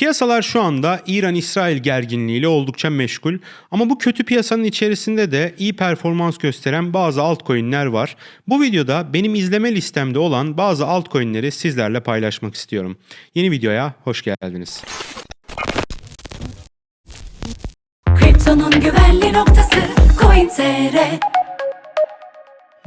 Piyasalar şu anda İran-İsrail gerginliğiyle oldukça meşgul ama bu kötü piyasanın içerisinde de iyi performans gösteren bazı altcoin'ler var. Bu videoda benim izleme listemde olan bazı altcoin'leri sizlerle paylaşmak istiyorum. Yeni videoya hoş geldiniz. Kriptonun güvenli noktası Coin.tr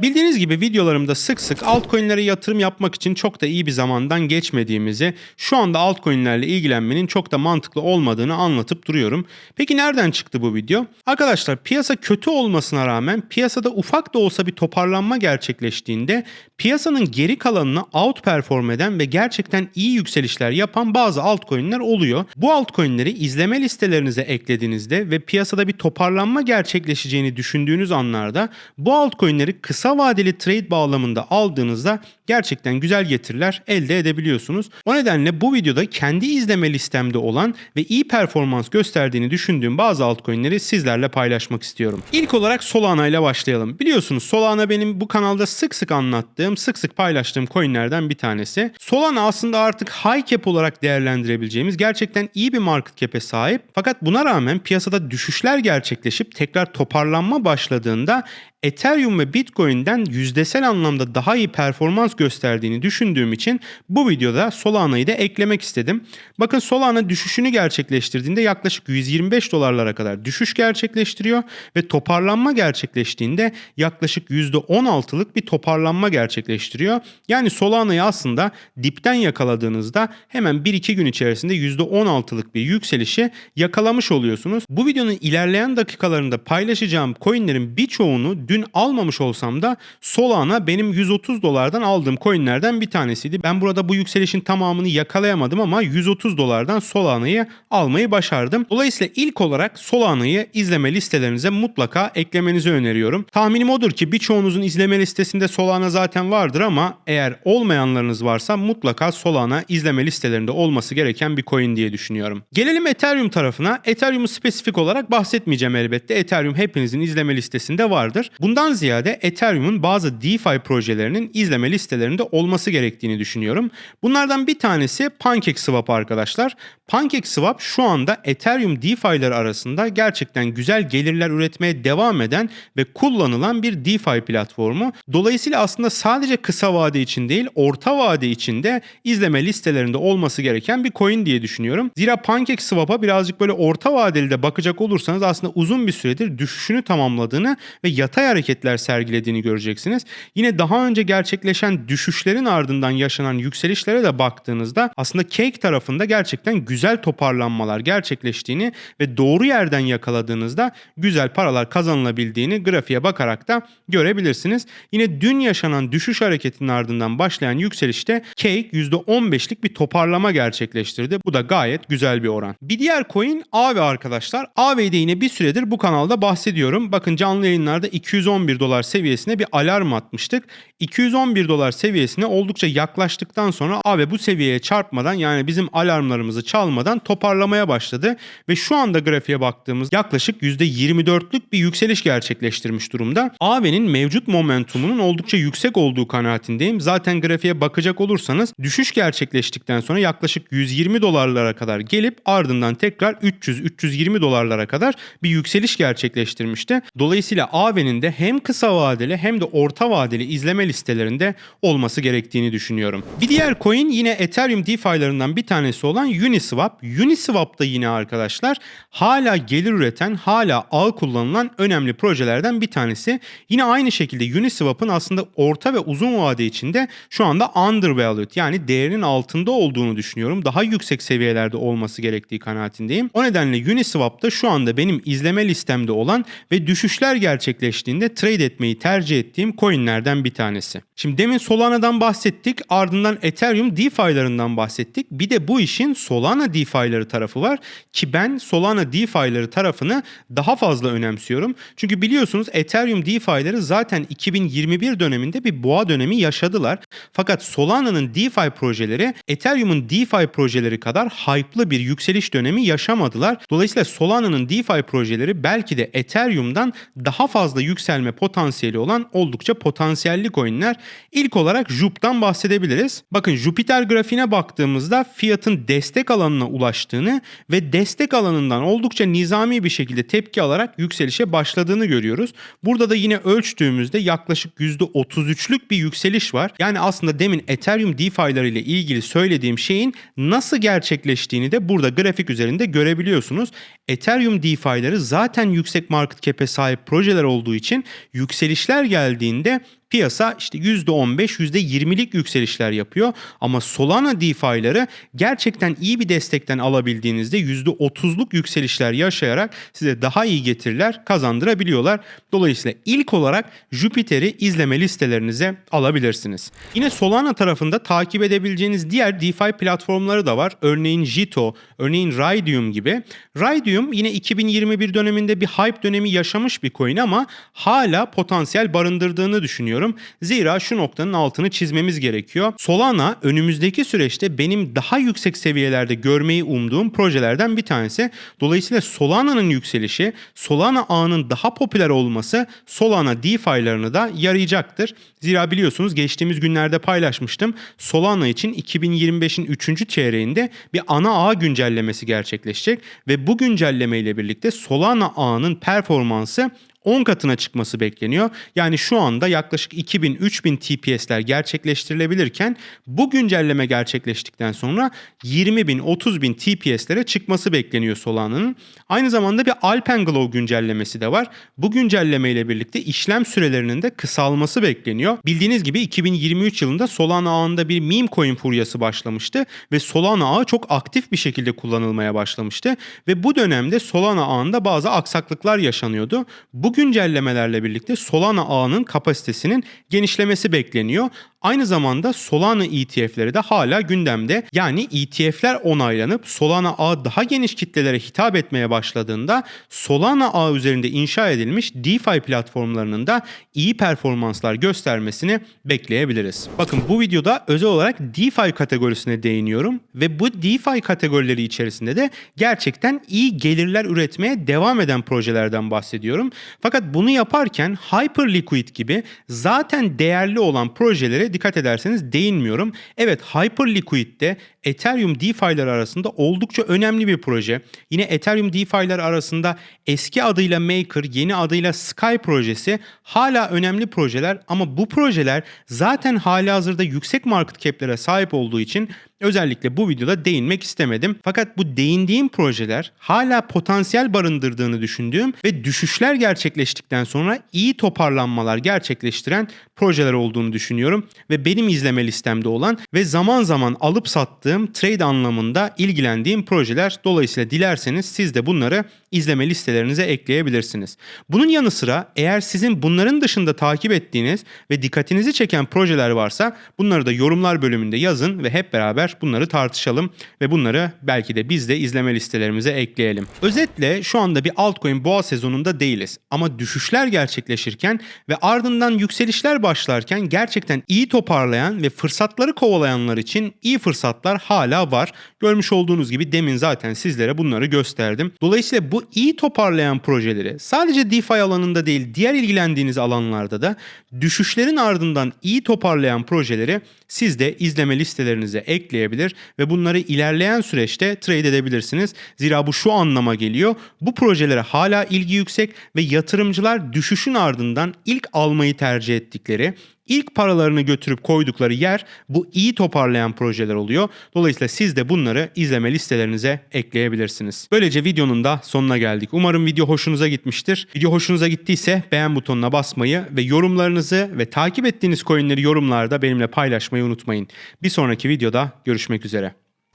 Bildiğiniz gibi videolarımda sık sık altcoin'lere yatırım yapmak için çok da iyi bir zamandan geçmediğimizi, şu anda altcoin'lerle ilgilenmenin çok da mantıklı olmadığını anlatıp duruyorum. Peki nereden çıktı bu video? Arkadaşlar piyasa kötü olmasına rağmen piyasada ufak da olsa bir toparlanma gerçekleştiğinde piyasanın geri kalanını outperform eden ve gerçekten iyi yükselişler yapan bazı altcoin'ler oluyor. Bu altcoin'leri izleme listelerinize eklediğinizde ve piyasada bir toparlanma gerçekleşeceğini düşündüğünüz anlarda bu altcoin'leri kısa vadeli trade bağlamında aldığınızda gerçekten güzel getiriler elde edebiliyorsunuz. O nedenle bu videoda kendi izleme listemde olan ve iyi performans gösterdiğini düşündüğüm bazı altcoin'leri sizlerle paylaşmak istiyorum. İlk olarak Solana ile başlayalım. Biliyorsunuz Solana benim bu kanalda sık sık anlattığım, sık sık paylaştığım coinlerden bir tanesi. Solana aslında artık high cap olarak değerlendirebileceğimiz gerçekten iyi bir market cap'e sahip. Fakat buna rağmen piyasada düşüşler gerçekleşip tekrar toparlanma başladığında Ethereum ve Bitcoin'den yüzdesel anlamda daha iyi performans gösterdiğini düşündüğüm için bu videoda Solana'yı da eklemek istedim. Bakın Solana düşüşünü gerçekleştirdiğinde yaklaşık 125 dolarlara kadar düşüş gerçekleştiriyor ve toparlanma gerçekleştiğinde yaklaşık %16'lık bir toparlanma gerçekleştiriyor. Yani Solana'yı aslında dipten yakaladığınızda hemen 1-2 gün içerisinde %16'lık bir yükselişi yakalamış oluyorsunuz. Bu videonun ilerleyen dakikalarında paylaşacağım coinlerin birçoğunu dün almamış olsam da Solana benim 130 dolardan aldığım coinlerden bir tanesiydi. Ben burada bu yükselişin tamamını yakalayamadım ama 130 dolardan Solana'yı almayı başardım. Dolayısıyla ilk olarak Solana'yı izleme listelerinize mutlaka eklemenizi öneriyorum. Tahminim odur ki birçoğunuzun izleme listesinde Solana zaten vardır ama eğer olmayanlarınız varsa mutlaka Solana izleme listelerinde olması gereken bir coin diye düşünüyorum. Gelelim Ethereum tarafına. Ethereum'u spesifik olarak bahsetmeyeceğim elbette. Ethereum hepinizin izleme listesinde vardır. Bundan ziyade Ethereum'un bazı DeFi projelerinin izleme listelerinde olması gerektiğini düşünüyorum. Bunlardan bir tanesi PancakeSwap arkadaşlar. PancakeSwap şu anda Ethereum DeFi'leri arasında gerçekten güzel gelirler üretmeye devam eden ve kullanılan bir DeFi platformu. Dolayısıyla aslında sadece kısa vade için değil, orta vade için de izleme listelerinde olması gereken bir coin diye düşünüyorum. Zira PancakeSwap'a birazcık böyle orta vadeli de bakacak olursanız aslında uzun bir süredir düşüşünü tamamladığını ve yatay hareketler sergilediğini göreceksiniz. Yine daha önce gerçekleşen düşüşlerin ardından yaşanan yükselişlere de baktığınızda aslında Cake tarafında gerçekten güzel toparlanmalar gerçekleştiğini ve doğru yerden yakaladığınızda güzel paralar kazanılabildiğini grafiğe bakarak da görebilirsiniz. Yine dün yaşanan düşüş hareketinin ardından başlayan yükselişte Cake %15'lik bir toparlama gerçekleştirdi. Bu da gayet güzel bir oran. Bir diğer coin AV arkadaşlar. AV'de yine bir süredir bu kanalda bahsediyorum. Bakın canlı yayınlarda 211 dolar seviyesine bir alarm atmıştık. 211 dolar seviyesine oldukça yaklaştıktan sonra AV bu seviyeye çarpmadan yani bizim alarmlarımızı çalmadan toparlamaya başladı ve şu anda grafiğe baktığımız yaklaşık %24'lük bir yükseliş gerçekleştirmiş durumda. AV'nin mevcut momentumunun oldukça yüksek olduğu kanaatindeyim. Zaten grafiğe bakacak olursanız düşüş gerçekleştikten sonra yaklaşık 120 dolarlara kadar gelip ardından tekrar 300-320 dolarlara kadar bir yükseliş gerçekleştirmişti. Dolayısıyla AV'nin de hem kısa vadeli hem de orta vadeli izleme listelerinde olması gerektiğini düşünüyorum. Bir diğer coin yine Ethereum DeFi'larından bir tanesi olan Uniswap. Uniswap da yine arkadaşlar hala gelir üreten, hala ağ kullanılan önemli projelerden bir tanesi. Yine aynı şekilde Uniswap'ın aslında orta ve uzun vade içinde şu anda undervalued yani değerinin altında olduğunu düşünüyorum. Daha yüksek seviyelerde olması gerektiği kanaatindeyim. O nedenle Uniswap da şu anda benim izleme listemde olan ve düşüşler gerçekleştiğinde trade etmeyi tercih ettiğim coinlerden bir tanesi. Şimdi demin Solana'dan bahsettik ardından Ethereum DeFi'larından bahsettik. Bir de bu işin Solana DeFi'ları tarafı var ki ben Solana DeFi'ları tarafını daha fazla önemsiyorum. Çünkü biliyorsunuz Ethereum DeFi'ları zaten 2021 döneminde bir boğa dönemi yaşadılar. Fakat Solana'nın DeFi projeleri Ethereum'un DeFi projeleri kadar hype'lı bir yükseliş dönemi yaşamadılar. Dolayısıyla Solana'nın DeFi projeleri belki de Ethereum'dan daha fazla yükselme potansiyeli olan oldukça potansiyelli coinler İlk olarak Jup'tan bahsedebiliriz. Bakın Jupiter grafiğine baktığımızda fiyatın destek alanına ulaştığını ve destek alanından oldukça nizami bir şekilde tepki alarak yükselişe başladığını görüyoruz. Burada da yine ölçtüğümüzde yaklaşık %33'lük bir yükseliş var. Yani aslında demin Ethereum DeFi'ları ile ilgili söylediğim şeyin nasıl gerçekleştiğini de burada grafik üzerinde görebiliyorsunuz. Ethereum DeFi'ları zaten yüksek market cap'e sahip projeler olduğu için yükselişler geldiğinde piyasa işte %15, %20'lik yükselişler yapıyor. Ama Solana DeFi'ları gerçekten iyi bir destekten alabildiğinizde %30'luk yükselişler yaşayarak size daha iyi getiriler kazandırabiliyorlar. Dolayısıyla ilk olarak Jupiter'i izleme listelerinize alabilirsiniz. Yine Solana tarafında takip edebileceğiniz diğer DeFi platformları da var. Örneğin Jito, örneğin Raydium gibi. Raydium yine 2021 döneminde bir hype dönemi yaşamış bir coin ama hala potansiyel barındırdığını düşünüyorum. Zira şu noktanın altını çizmemiz gerekiyor. Solana önümüzdeki süreçte benim daha yüksek seviyelerde görmeyi umduğum projelerden bir tanesi. Dolayısıyla Solana'nın yükselişi, Solana ağının daha popüler olması Solana DeFi'larını da yarayacaktır. Zira biliyorsunuz geçtiğimiz günlerde paylaşmıştım. Solana için 2025'in 3. çeyreğinde bir ana ağ güncellemesi gerçekleşecek ve bu güncelleme ile birlikte Solana ağının performansı 10 katına çıkması bekleniyor. Yani şu anda yaklaşık 2000-3000 TPS'ler gerçekleştirilebilirken bu güncelleme gerçekleştikten sonra 20.000 30.000 TPS'lere çıkması bekleniyor Solana'nın. Aynı zamanda bir Alpenglow güncellemesi de var. Bu güncelleme ile birlikte işlem sürelerinin de kısalması bekleniyor. Bildiğiniz gibi 2023 yılında Solana ağında bir meme coin furyası başlamıştı ve Solana ağı çok aktif bir şekilde kullanılmaya başlamıştı ve bu dönemde Solana ağında bazı aksaklıklar yaşanıyordu. Bu güncellemelerle birlikte Solana ağının kapasitesinin genişlemesi bekleniyor. Aynı zamanda Solana ETF'leri de hala gündemde. Yani ETF'ler onaylanıp Solana ağı daha geniş kitlelere hitap etmeye başladığında Solana ağı üzerinde inşa edilmiş DeFi platformlarının da iyi performanslar göstermesini bekleyebiliriz. Bakın bu videoda özel olarak DeFi kategorisine değiniyorum ve bu DeFi kategorileri içerisinde de gerçekten iyi gelirler üretmeye devam eden projelerden bahsediyorum. Fakat bunu yaparken Hyperliquid gibi zaten değerli olan projelere dikkat ederseniz değinmiyorum. Evet Hyperliquid de Ethereum DeFi'ler arasında oldukça önemli bir proje. Yine Ethereum DeFi'ler arasında eski adıyla Maker, yeni adıyla Sky projesi hala önemli projeler ama bu projeler zaten hali hazırda yüksek market cap'lere sahip olduğu için özellikle bu videoda değinmek istemedim. Fakat bu değindiğim projeler hala potansiyel barındırdığını düşündüğüm ve düşüşler gerçekleştikten sonra iyi toparlanmalar gerçekleştiren projeler olduğunu düşünüyorum ve benim izleme listemde olan ve zaman zaman alıp sattığım trade anlamında ilgilendiğim projeler. Dolayısıyla dilerseniz siz de bunları izleme listelerinize ekleyebilirsiniz. Bunun yanı sıra eğer sizin bunların dışında takip ettiğiniz ve dikkatinizi çeken projeler varsa bunları da yorumlar bölümünde yazın ve hep beraber bunları tartışalım ve bunları belki de biz de izleme listelerimize ekleyelim. Özetle şu anda bir altcoin boğa sezonunda değiliz ama düşüşler gerçekleşirken ve ardından yükselişler başlarken gerçekten iyi toparlayan ve fırsatları kovalayanlar için iyi fırsatlar hala var. Görmüş olduğunuz gibi demin zaten sizlere bunları gösterdim. Dolayısıyla bu iyi toparlayan projeleri sadece DeFi alanında değil diğer ilgilendiğiniz alanlarda da düşüşlerin ardından iyi toparlayan projeleri siz de izleme listelerinize ekleyebilir ve bunları ilerleyen süreçte trade edebilirsiniz. Zira bu şu anlama geliyor. Bu projelere hala ilgi yüksek ve yatırımcılar düşüşün ardından ilk almayı tercih ettikleri ilk paralarını götürüp koydukları yer bu iyi toparlayan projeler oluyor. Dolayısıyla siz de bunları izleme listelerinize ekleyebilirsiniz. Böylece videonun da sonuna geldik. Umarım video hoşunuza gitmiştir. Video hoşunuza gittiyse beğen butonuna basmayı ve yorumlarınızı ve takip ettiğiniz coinleri yorumlarda benimle paylaşmayı unutmayın. Bir sonraki videoda görüşmek üzere.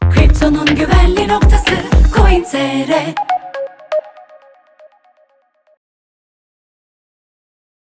Kriptonun güvenli noktası Coin.tr